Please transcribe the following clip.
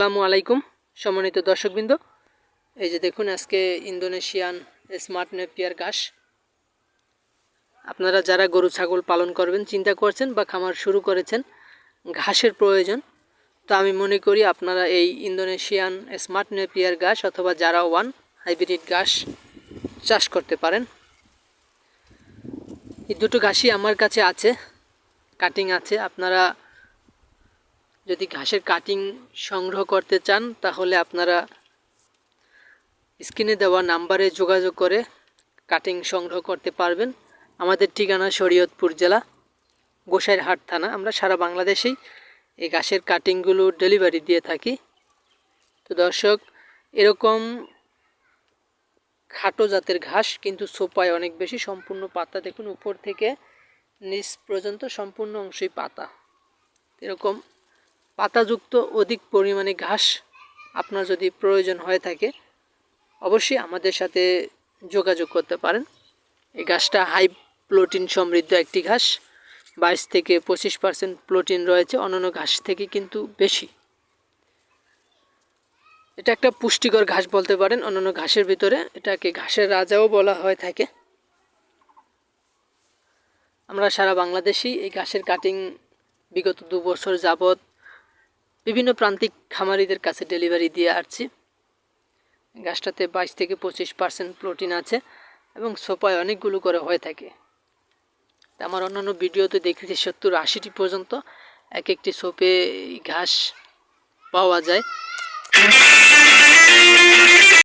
আসসালামু আলাইকুম, সম্মানিত দর্শকবৃন্দ। এই যে দেখুন, আজকে ইন্দোনেশিয়ান স্মার্ট নেপিয়ার ঘাস। আপনারা যারা গরু, ছাগল পালন করবেন, চিন্তা করছেন বা খামার শুরু করেছেন, ঘাসের প্রয়োজন। তো আমি মনে করি আপনারা এই ইন্দোনেশিয়ান স্মার্ট নেপিয়ার ঘাস অথবা যারা ওয়ান হাইব্রিড ঘাস চাষ করতে পারেন। এই দুটো ঘাসই আমার কাছে আছে, কাটিং আছে। আপনারা যদি ঘাসের কাটিং সংগ্রহ করতে চান, তাহলে আপনারা স্ক্রিনে দেওয়া নাম্বারে যোগাযোগ করে কাটিং সংগ্রহ করতে পারবেন। আমাদের ঠিকানা শরীয়তপুর জেলা, গোসাইরহাট থানা। আমরা সারা বাংলাদেশেই এই ঘাসের কাটিংগুলো ডেলিভারি দিয়ে থাকি। তো দর্শক, এরকম খাটো জাতের ঘাস কিন্তু সোপায় অনেক বেশি, সম্পূর্ণ পাতা দেখুন উপর থেকে নিচ পর্যন্ত সম্পূর্ণ অংশই পাতা। এরকম পাতাযুক্ত অধিক পরিমাণে ঘাস আপনার যদি প্রয়োজন হয়ে থাকে, অবশ্যই আমাদের সাথে যোগাযোগ করতে পারেন। এই ঘাসটা হাই প্রোটিন সমৃদ্ধ একটি ঘাস। বাইশ থেকে পঁচিশ পার্সেন্ট প্রোটিন রয়েছে অন্যান্য ঘাস থেকে কিন্তু বেশি। এটা একটা পুষ্টিকর ঘাস বলতে পারেন অন্যান্য ঘাসের ভিতরে। এটাকে ঘাসের রাজাও বলা হয়ে থাকে। আমরা সারা বাংলাদেশেই এই ঘাসের কাটিং বিগত দু বছর যাবৎ বিভিন্ন প্রান্তিক খামারিদের কাছে ডেলিভারি দিয়ে আসছি। গাছটাতে বাইশ থেকে পঁচিশ পার্সেন্ট প্রোটিন আছে এবং সোপায় অনেকগুলো করে হয়ে থাকে। আমার অন্যান্য ভিডিওতে দেখেছি সত্তর আশিটি পর্যন্ত এক একটি সোপে ঘাস পাওয়া যায়।